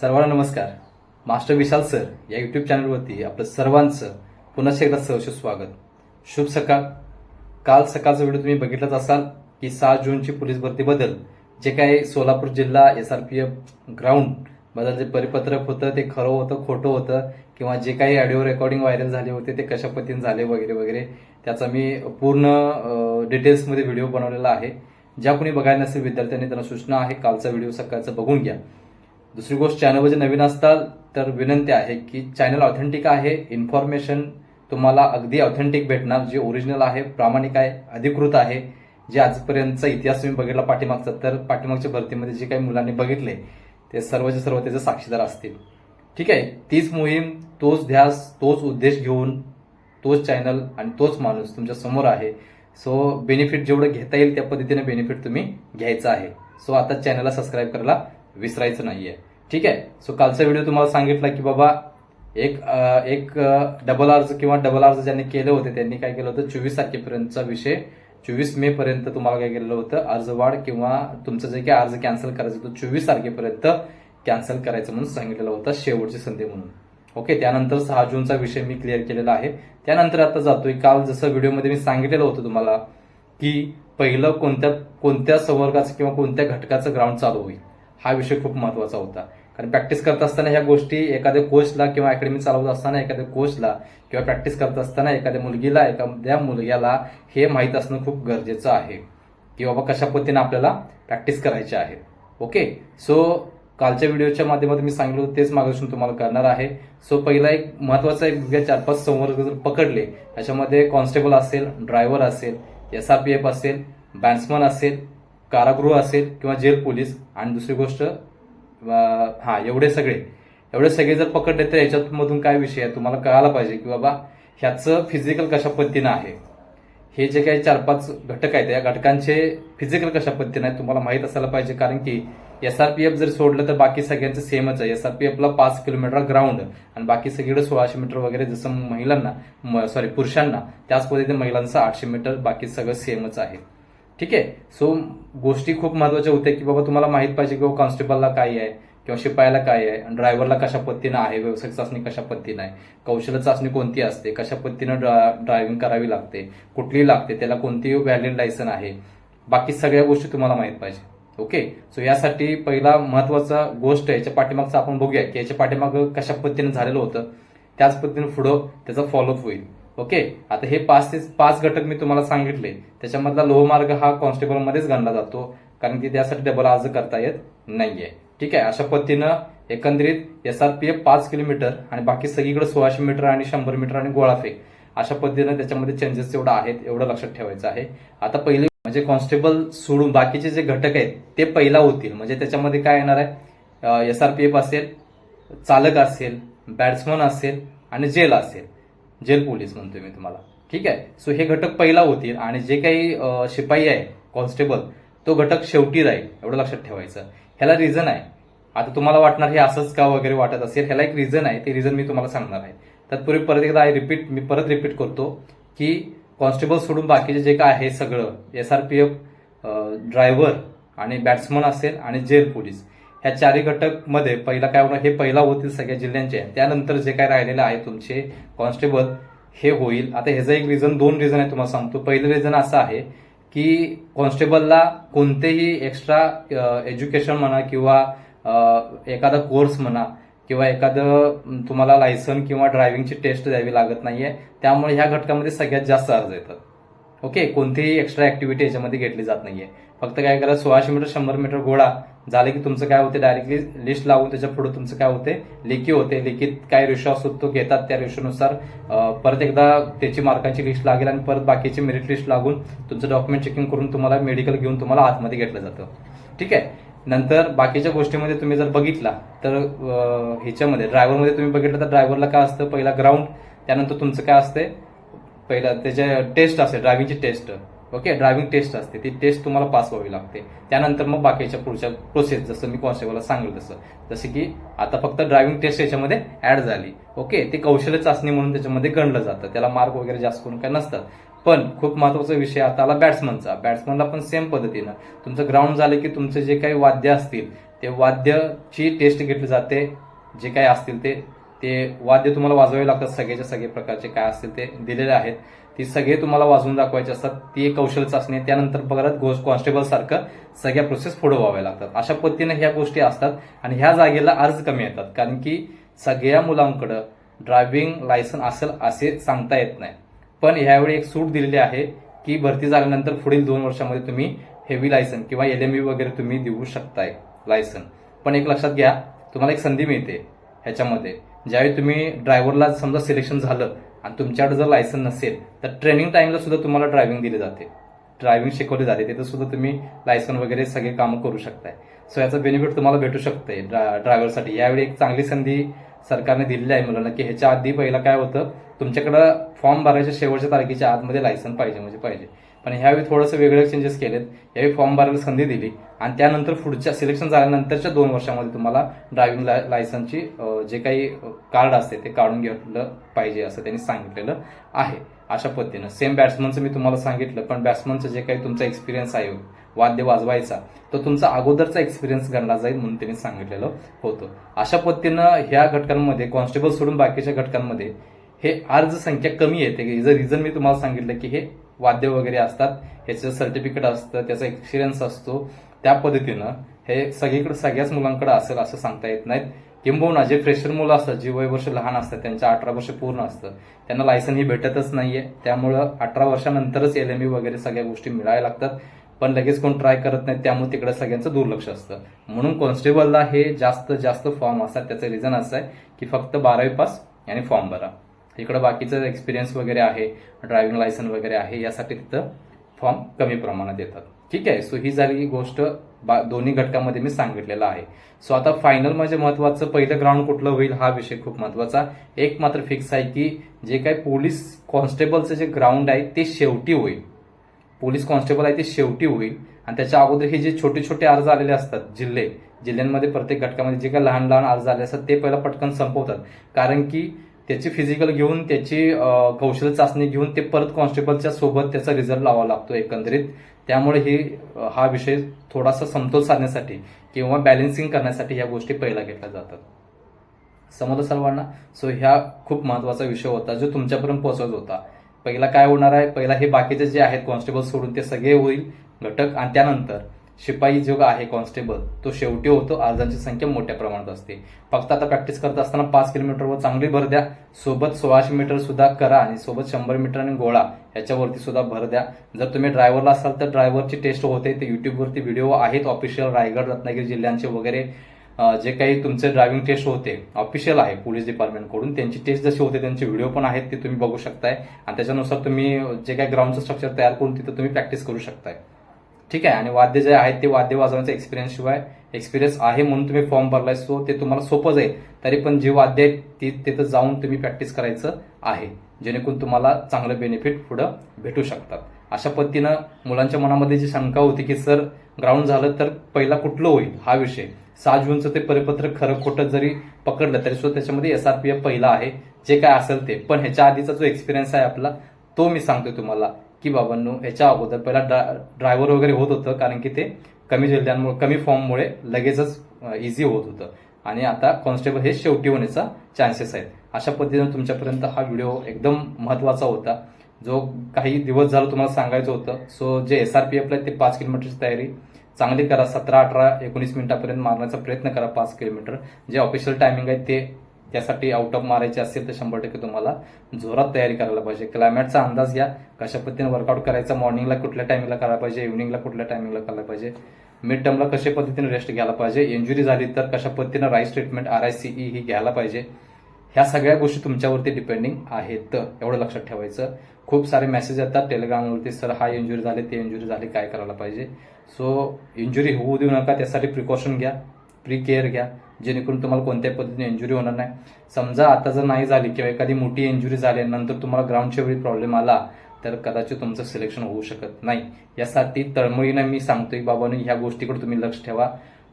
सर्वांना नमस्कार. Master Vishal sir या युट्यूब चॅनलवरती आपलं सर्वांचं पुन्हा एकदा सहर्ष स्वागत. शुभ सकाळ. काल सकाळचा व्हिडिओ तुम्ही बघितलाच असाल की सहा जूनची पोलीस भरती बदल जे काही सोलापूर जिल्हा S R P F ground बदल जे परिपत्रक होतं ते खरं होतं खोटं होतं किंवा जे काही ऑडिओ रेकॉर्डिंग व्हायरल झाले होते ते कशा पद्धतीने झाले वगैरे वगैरे त्याचा मी पूर्ण डिटेल्समध्ये व्हिडिओ बनवलेला आहे. ज्या कोणी बघायला नसेल विद्यार्थ्यांनी त्यांना सूचना आहे कालचा व्हिडिओ सकाळचा बघून घ्या. दुसरी गोष्ट चॅनलवर जे नवीन असताल तर विनंती आहे की चॅनल ऑथेंटिक आहे इन्फॉर्मेशन तुम्हाला अगदी ऑथेंटिक भेटणार जे ओरिजिनल आहे प्रामाणिक आहे अधिकृत आहे जे आजपर्यंतचा इतिहास तुम्ही बघितला पाठीमागचा तर पाठीमागच्या भरतीमध्ये जे काही मुलांनी बघितले ते सर्वचे सर्व त्याचे साक्षीदार असतील. ठीक आहे? तीच मोहीम तोच ध्यास तोच उद्देश घेऊन तोच चॅनल आणि तोच माणूस तुमच्यासमोर आहे. सो बेनिफिट जेवढं घेता येईल त्या पद्धतीने बेनिफिट तुम्ही घ्यायचं आहे. सो आता चॅनलला सबस्क्राईब करायला विसरायचं नाहीये. ठीक आहे? सो कालचा व्हिडिओ तुम्हाला सांगितला की बाबा एक एक डबल अर्ज किंवा डबल अर्ज ज्यांनी केलं होतं त्यांनी काय केलं होतं? चोवीस तारखेपर्यंतचा विषय चोवीस मे पर्यंत तुम्हाला काय केलेलं होतं? अर्जवाढ किंवा तुमचं जे काही अर्ज कॅन्सल करायचं होतं चोवीस तारखेपर्यंत कॅन्सल करायचं म्हणून सांगितलेलं होतं शेवटची संधी म्हणून. ओके त्यानंतर सहा जूनचा विषय मी क्लिअर केलेला आहे. त्यानंतर आता जातोय. काल जसं व्हिडिओमध्ये मी सांगितलेलं होतं तुम्हाला की पहिलं कोणत्या कोणत्या संवर्गाचं किंवा कोणत्या घटकाचं ग्राउंड चालू होईल? हा विषय खूप महत्त्वाचा होता. कारण प्रॅक्टिस करत असताना ह्या गोष्टी एखाद्या कोचला किंवा अकॅडमी चालवत असताना एखाद्या कोचला किंवा प्रॅक्टिस करत असताना एखाद्या मुलगीला एखाद्या मुलग्याला हे माहीत असणं खूप गरजेचं आहे. की बाबा कशा पद्धतीने आपल्याला प्रॅक्टिस करायची आहे. ओके सो कालच्या व्हिडिओच्या माध्यमातून मी सांगितलं होतं तेच मार्गदर्शन तुम्हाला करणार आहे. सो पहिला एक महत्त्वाचा एक चार पाच संवर्ग जर पकडले त्याच्यामध्ये कॉन्स्टेबल असेल ड्रायव्हर असेल एस आर पी एफ असेल बॅट्समन असेल कारागृह असेल किंवा जेल पोलीस आणि दुसरी गोष्ट हां हा एवढे सगळे. एवढे सगळे जर पकडले तर याच्यामधून काय विषय आहे? तुम्हाला कळायला पाहिजे की बाबा ह्याचं फिजिकल कशा पद्धतीनं आहे? हे जे काही चार पाच घटक आहेत या घटकांचे फिजिकल कशा पद्धतीनं आहे तुम्हाला माहीत असायला पाहिजे. कारण की एस आर पी एफ जर सोडलं तर बाकी सगळ्यांचं सेमच आहे. एस आर पी एफला पाच किलोमीटर ग्राउंड आणि बाकी सगळीकडे सोळाशे मीटर वगैरे जसं महिलांना सॉरी पुरुषांना त्याच पद्धतीने महिलांचं आठशे मीटर बाकी सगळं सेमच आहे. ठीक आहे? सो गोष्टी खूप महत्त्वाच्या होत्या की बाबा तुम्हाला माहीत पाहिजे की बाबा कॉन्स्टेबलला काय आहे किंवा शिपायाला काय आहे ड्रायव्हरला कशा पद्धतीनं आहे व्यावसायिक चाचणी कशा पद्धतीनं आहे कौशल्य चाचणी कोणती असते कशा पद्धतीनं ड्रायव्हिंग करावी लागते कुठली लागते त्याला कोणती व्हॅलिड लायसन आहे बाकी सगळ्या गोष्टी तुम्हाला माहीत पाहिजे ओके? सो यासाठी पहिला महत्त्वाचा गोष्ट आहे याच्या पाठीमागचं आपण बघूया की याच्या पाठीमागं कशा पद्धतीनं झालेलं होतं त्याच पद्धतीने पुढं त्याचा फॉलोअप होईल. ओके? आता हे पाच ते पाच घटक मी तुम्हाला सांगितले. त्याच्यामधला लोहमार्ग हा कॉन्स्टेबल मध्येच गणला जातो. कारण की त्यासाठी डबल अर्ज करता येत नाहीये. ठीक आहे? अशा पद्धतीनं एकंदरीत एस आर पी एफ पाच किलोमीटर आणि बाकी सगळीकडे सोळाशे मीटर आणि शंभर मीटर आणि गोळाफेक अशा पद्धतीनं त्याच्यामध्ये चेंजेस एवढं आहेत एवढं लक्षात ठेवायचं आहे. आता पहिले म्हणजे कॉन्स्टेबल सोडून बाकीचे जे घटक आहेत ते पहिला होतील. म्हणजे त्याच्यामध्ये काय येणार आहे? एस आर पी एफ असेल चालक असेल बॅट्समन असेल आणि जेल असेल. जेल पोलीस म्हणतोय मी तुम्हाला. ठीक आहे? सो हे घटक पहिला होतील आणि जे काही शिपाई आहे कॉन्स्टेबल तो घटक शेवटी राहील. एवढं लक्षात ठेवायचं. ह्याला रिझन आहे. आता तुम्हाला वाटणार हे असंच का वगैरे वाटत असेल? ह्याला एक रिझन आहे. ते रिझन मी तुम्हाला सांगणार आहे. तत्पूर्वी परत एकदा आय रिपीट मी परत रिपीट करतो की कॉन्स्टेबल सोडून बाकीचे जे काय आहे सगळं S R P F driver आणि बॅट्समन असेल आणि जेल पोलीस. ह्या चारही घटकमध्ये पहिला काय होणार हे पहिला होतील सगळ्या जिल्ह्यांचे. त्यानंतर जे काय राहिलेले आहे तुमचे कॉन्स्टेबल हे होईल. आता ह्याचं एक रिझन दोन रिझन आहे तुम्हाला सांगतो. पहिलं रिझन असं आहे की कॉन्स्टेबलला कोणतेही एक्स्ट्रा एज्युकेशन म्हणा किंवा एखादा कोर्स म्हणा किंवा एखादं तुम्हाला लायसन किंवा ड्रायव्हिंगची टेस्ट द्यावी लागत नाहीये. त्यामुळे ह्या घटकामध्ये सगळ्यात जास्त अर्ज येतात. ओके कोणतीही एक्स्ट्रा ऍक्टिव्हिटी याच्यामध्ये घेतली जात नाहीये. फक्त काय करा सोळाशे मीटर शंभर मीटर गोळा झालं की तुमचं काय होते डायरेक्टली लिस्ट लावून त्याच्या पुढे तुमचं काय होते? लेखी होते. लेखीत काय रेशो असतो तो घेतात त्या रेशोनुसार परत एकदा त्याची मार्कांची लिस्ट लागेल आणि परत बाकीची मेरिट लिस्ट लागून तुमचं डॉक्युमेंट चेकिंग करून तुम्हाला मेडिकल घेऊन तुम्हाला आतमध्ये घेतलं जातं. ठीक आहे? नंतर बाकीच्या गोष्टीमध्ये तुम्ही जर बघितला तर ह्याच्यामध्ये ड्रायव्हरमध्ये तुम्ही बघितलं तर ड्रायव्हरला काय असतं? पहिला ग्राउंड त्यानंतर तुमचं काय असते? पहिला त्याच्या टेस्ट असते ड्रायव्हिंगची टेस्ट ओके ड्रायव्हिंग टेस्ट असते. ती टेस्ट तुम्हाला पास व्हावी लागते. त्यानंतर मग बाकीच्या पुढच्या प्रोसेस जसं मी कॉन्स्टेबलला सांगितलं तसं. जसं की आता फक्त ड्रायव्हिंग टेस्ट याच्यामध्ये ऍड झाली. ओके ते कौशल्य चाचणी म्हणून त्याच्यामध्ये गणलं जातं. त्याला मार्क वगैरे जास्त करून काय नसतात. पण खूप महत्त्वाचा विषय आता आला बॅट्समनचा बॅट्समनला पण सेम पद्धतीनं. तुमचं ग्राउंड झालं की तुमचे जे काही वाद्य असतील ते वाद्याची टेस्ट घेतली जाते. जे काही असतील ते ते वाद्य तुम्हाला वाजवावे लागतात. सगळ्याच्या सगळे प्रकारचे काय असतील ते दिलेले आहेत. ती सगळे तुम्हाला वाजवून दाखवायचे असतात. ती एक कौशल्य चाचणी त्यानंतर परत घोष कॉन्स्टेबल सारखं सगळ्या प्रोसेस पुढे व्हाव्या लागतात. अशा पद्धतीने ह्या गोष्टी असतात आणि ह्या जागेला अर्ज कमी येतात. कारण की सगळ्या मुलांकडं ड्रायव्हिंग लायसन असेल असे सांगता येत नाही. पण ह्यावेळी एक सूट दिलेली आहे की भरती झाल्यानंतर पुढील दोन वर्षामध्ये तुम्ही हेवी लायसन किंवा एल एम वगैरे तुम्ही देऊ शकताय लायसन पण एक लक्षात घ्या तुम्हाला एक संधी मिळते ह्याच्यामध्ये. ज्यावेळी तुम्ही ड्रायव्हरला समजा सिलेक्शन झालं आणि तुमच्याकडे जर लायसन नसेल तर ट्रेनिंग टाईमला सुद्धा तुम्हाला ड्रायव्हिंग दिली जाते. ड्रायव्हिंग शिकवली जाते तिथं सुद्धा तुम्ही लायसन वगैरे सगळे कामं करू शकताय. सो याचा बेनिफिट तुम्हाला भेटू शकते ड्रायव्हरसाठी यावेळी एक चांगली संधी सरकारने दिलेली आहे मुलांना की ह्याच्या आधी पहिला काय होतं तुमच्याकडं फॉर्म भरायच्या शेवटच्या तारखेच्या आतमध्ये लायसन पाहिजे म्हणजे पाहिजे. पण ह्यावेळी थोडंसं वेगळे चेंजेस केलेत. यावेळी फॉर्म भरायला संधी दिली. आणि त्यानंतर पुढच्या सिलेक्शन झाल्यानंतरच्या दोन वर्षामध्ये तुम्हाला ड्रायव्हिंग लायसनची जे काही कार्ड असते ते काढून घेतलं पाहिजे असं त्यांनी सांगितलेलं आहे. अशा पद्धतीनं. सेम बॅट्समनचं मी तुम्हाला सांगितलं पण बॅट्समनचं जे काही तुमचा एक्सपिरियन्स आहे वाद्य वाजवायचा तो तुमचा अगोदरचा एक्सपिरियन्स गणला जाईल म्हणून त्यांनी सांगितलेलं होतं. अशा पद्धतीनं ह्या घटकांमध्ये कॉन्स्टेबल सोडून बाकीच्या घटकांमध्ये हे अर्ज संख्या कमी येते. जर रिझन मी तुम्हाला सांगितलं की हे वाद्य वगैरे असतात ह्याचं सर्टिफिकेट असतं त्याचा एक्सपिरियन्स असतो. त्या पद्धतीनं हे सगळीकडे सगळ्याच मुलांकडे असेल असं सांगता येत नाहीत. किंबहुना जे फ्रेशर मुलं असतात जी वय वर्ष लहान असतात त्यांच्या अठरा वर्ष पूर्ण असतं त्यांना लायसन ही भेटतच नाहीये. त्यामुळं अठरा वर्षानंतरच एल एम वगैरे सगळ्या गोष्टी मिळायला लागतात. पण लगेच कोण ट्राय करत नाही त्यामुळे तिकडे सगळ्यांचं दुर्लक्ष असतं. म्हणून कॉन्स्टेबलला हे जास्त जास्त फॉर्म असतात त्याचं रिझन असं आहे की फक्त बारावी पास आणि फॉर्म भरा. इकडं बाकीचं एक्सपिरियन्स वगैरे आहे ड्रायव्हिंग लायसन वगैरे आहे यासाठी तिथं फॉर्म कमी प्रमाणात येतात ठीक आहे? सो ही झाली गोष्ट बा- दोन्ही घटकामध्ये मी सांगितलेलं आहे. सो आता फायनल म्हणजे महत्वाचं पहिलं ग्राउंड कुठलं होईल हा विषय खूप महत्त्वाचा. एक मात्र फिक्स आहे की जे काही पोलीस कॉन्स्टेबलचं जे ग्राउंड आहे ते शेवटी होईल. पोलीस कॉन्स्टेबल आहे ते शेवटी होईल. आणि त्याच्या अगोदर हे जे छोटे छोटे अर्ज आलेले असतात जिल्हे जिल्ह्यांमध्ये प्रत्येक घटकामध्ये जे काही लहान लहान अर्ज आले असतात ते पहिला पटकन संपवतात. कारण की त्याची फिजिकल घेऊन त्याची कौशल्य चाचणी घेऊन ते परत कॉन्स्टेबलच्या सोबत त्याचा रिझल्ट लावा लागतो एकंदरीत. त्यामुळे ही हा विषय थोडासा समतोल साधण्यासाठी किंवा बॅलेन्सिंग करण्यासाठी ह्या गोष्टी पहिला घेतल्या जातात. समजलं सर्वांना सो ह्या खूप महत्त्वाचा विषय होता जो तुमच्यापर्यंत पोहोचत होता. पहिला काय होणार आहे? पहिला हे बाकीचे जे आहेत कॉन्स्टेबल सोडून ते सगळे होईल घटक. आणि त्यानंतर शिपाई जो आहे कॉन्स्टेबल तो शेवटी होतो अर्जांची संख्या मोठ्या प्रमाणात असते. फक्त आता प्रॅक्टिस करत असताना पाच किलोमीटरवर चांगली भर द्या. सोबत सोळाशे मीटर सुद्धा करा आणि सोबत शंभर मीटर आणि गोळा याच्यावरती सुद्धा भर द्या. जर तुम्ही ड्रायव्हरला असाल तर ड्रायव्हरची टेस्ट होते ते युट्यूबवरती व्हिडिओ आहेत. ऑफिशियल रायगड रत्नागिरी जिल्ह्यांचे वगैरे जे काही तुमचे ड्रायव्हिंग टेस्ट होते ऑफिशियल आहे पोलीस डिपार्टमेंटकडून. त्यांची टेस्ट जशी होते त्यांचे व्हिडिओ पण आहेत ते तुम्ही बघू शकताय. आणि त्याच्यानुसार तुम्ही जे काही ग्राउंडचं स्ट्रक्चर तयार करून तिथं तुम्ही प्रॅक्टिस करू शकताय. ठीक आहे? आणि वाद्य जे आहेत ते वाद्य वाजवण्याचा एक्सपिरियन्स शिवाय एक्सपिरियन्स आहे म्हणून तुम्ही फॉर्म भरलाय. सो ते तुम्हाला सोपं जाईल. तरी पण जे वाद्य आहेत ती तिथं जाऊन तुम्ही प्रॅक्टिस करायचं आहे. जेणेकरून तुम्हाला चांगलं बेनिफिट पुढं भेटू शकतात. अशा पद्धतीनं मुलांच्या मनामध्ये जी शंका होती की सर ग्राउंड झालं तर पहिला कुठलं होईल हा विषय? सहा जूनचं ते परिपत्र खरं खोटं जरी पकडलं तरी सुद्धा त्याच्यामध्ये एस आर पी एफ पहिला आहे. जे काय असेल ते. पण ह्याच्या आधीचा जो एक्सपिरियन्स आहे आपला तो मी सांगतोय तुम्हाला. की बाबांनो याच्या अगोदर पहिला ड्रा ड्रायव्हर वगैरे होत होतं कारण की ते कमी जिल्ह्यांमुळे कमी फॉर्ममुळे लगेचच इझी होत होतं. आणि आता कॉन्स्टेबल हे शेवटी होण्याचा चान्सेस आहेत. अशा पद्धतीनं तुमच्यापर्यंत हा व्हिडिओ एकदम महत्त्वाचा होता. जो काही दिवस झाला तुम्हाला सांगायचं होतं सो जे एस आर पी एसआरपीएफला ते पाच किलोमीटरची तयारी. चांगली करा सतरा अठरा एकोणीस मिनिटापर्यंत मारण्याचा प्रयत्न करा पाच किलोमीटर. जे ऑफिशियल टायमिंग आहे ते त्यासाठी आउट ऑफ मारायचे असेल तर शंभर टक्के तुम्हाला जोरात तयारी करायला पाहिजे. क्लायमेटचा अंदाज घ्या. कशा पद्धतीने वर्कआउट करायचा मॉर्निंगला कुठल्या टायमिंगला करायला पाहिजे इव्हिनिंगला कुठल्या टायमिंगला करायला पाहिजे मिड टर्मला कशा पद्धतीने रेस्ट घ्यायला पाहिजे इंजुरी झाली तर कशा पद्धतीने rice treatment R I C E ही घ्यायला पाहिजे ह्या सगळ्या गोष्टी तुमच्यावरती डिपेंडिंग आहेत. एवढं लक्षात ठेवायचं. खूप सारे मेसेज येतात. टेलिग्रामवरती सर हा इंजुरी झाले ते इंजुरी झाले काय करायला पाहिजे? सो इंजुरी होऊ देऊ नका. त्यासाठी प्रिकॉशन घ्या. प्री केअर घ्या. जेणेकरून तुम्हाला कोणत्याही पद्धतीने इंजुरी होणार नाही. समजा आता जर नाही झाली किंवा एखादी मोठी इंजुरी झाली नंतर तुम्हाला ग्राउंडच्या वेळी प्रॉब्लेम आला तर कदाचित तुमचं सिलेक्शन होऊ शकत नाही. यासाठी तळमळीनं मी सांगतोय बाबांनी ह्या गोष्टीकडे तुम्ही लक्ष ठेवा.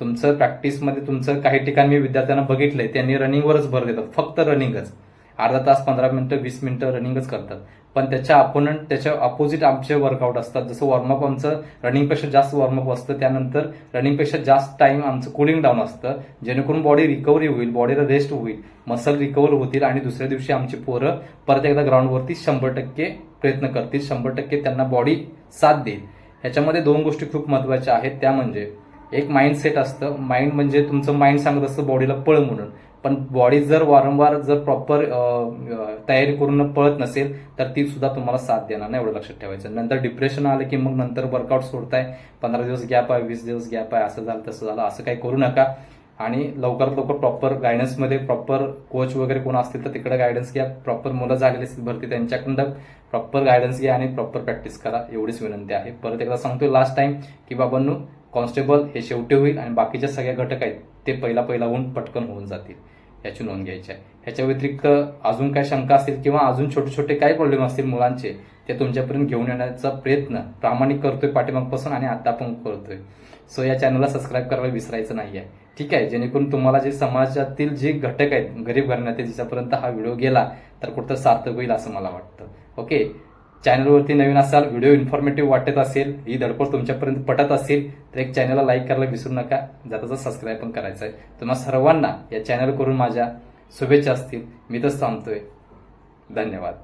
तुमचं प्रॅक्टिसमध्ये तुमचं काही ठिकाणी मी विद्यार्थ्यांना बघितलंय त्यांनी रनिंगवरच भर देतात फक्त रनिंगच अर्धा तास पंधरा मिनिटं वीस मिनिटं रनिंगच करतात. पण त्याच्या अपोनंट त्याच्या अपोजिट आमचे वर्कआउट असतात. जसं वॉर्मअप आमचं रनिंगपेक्षा जास्त वॉर्मअप असतं. त्यानंतर रनिंगपेक्षा जास्त टाइम आमचं कुलिंग डाऊन असतं. जेणेकरून बॉडी रिकव्हरी होईल बॉडीला रेस्ट होईल मसल रिकवर होतील आणि दुसऱ्या दिवशी आमची पोरं परत एकदा ग्राउंडवरती शंभर टक्के प्रयत्न करतील. शंभर टक्के त्यांना बॉडी साथ देईल. ह्याच्यामध्ये दोन गोष्टी खूप महत्त्वाच्या आहेत. त्या म्हणजे एक माइंडसेट असतं. माइंड म्हणजे तुमचं माइंड सांगत असतं बॉडीला पळ म्हणून. पण बॉडी जर वारंवार जर प्रॉपर तयारी करून पळत नसेल तर ती सुद्धा तुम्हाला साथ देणार नाही एवढं लक्षात ठेवायचं. नंतर डिप्रेशन आलं की मग नंतर वर्कआउट सोडताय पंधरा दिवस गॅप आहे वीस दिवस गॅप आहे असं झालं तसं झालं असं काही करू नका. आणि लवकरात लवकर प्रॉपर गायडन्समध्ये प्रॉपर कोच वगैरे कोण असतील तर तिकडे गायडन्स घ्या. प्रॉपर मुलं झालेली असतील भरती त्यांच्याकडं प्रॉपर गायडन्स घ्या आणि प्रॉपर प्रॅक्टिस करा एवढीच विनंती आहे. परत एकदा सांगतोय लास्ट टाइम की बाबांनो कॉन्स्टेबल हे शेवटी होईल आणि बाकीच्या सगळ्या घटक आहेत. ते पहिला पहिला होऊन पटकन होऊन जातील याची नोंद घ्यायची आहे. ह्याच्या व्यतिरिक्त अजून काय शंका असतील किंवा अजून छोटे छोटे काय प्रॉब्लेम असतील मुलांचे ते तुमच्यापर्यंत घेऊन येण्याचा प्रयत्न प्रामाणिक करतोय पाठीमागपासून आणि आता पण करतोय. सो या चॅनलला सबस्क्राईब करायला विसरायचं नाही आहे ठीक आहे जेणेकरून तुम्हाला जे समाजातील जे घटक आहेत गरीब घराण्यातील जिच्यापर्यंत हा व्हिडिओ गेला तर कुठं सार्थक होईल असं मला वाटतं. ओके चॅनलवरती नवीन असाल व्हिडिओ इन्फॉर्मेटिव्ह वाटत असेल ही धडपड तुमच्यापर्यंत पटत असेल तर एक चॅनलला लाईक करायला विसरू नका. जाताचा सबस्क्राईब पण करायचं आहे. तुम्हाला सर्वांना या चॅनल करून माझ्या शुभेच्छा असतील. मी तर थांबतोय. धन्यवाद.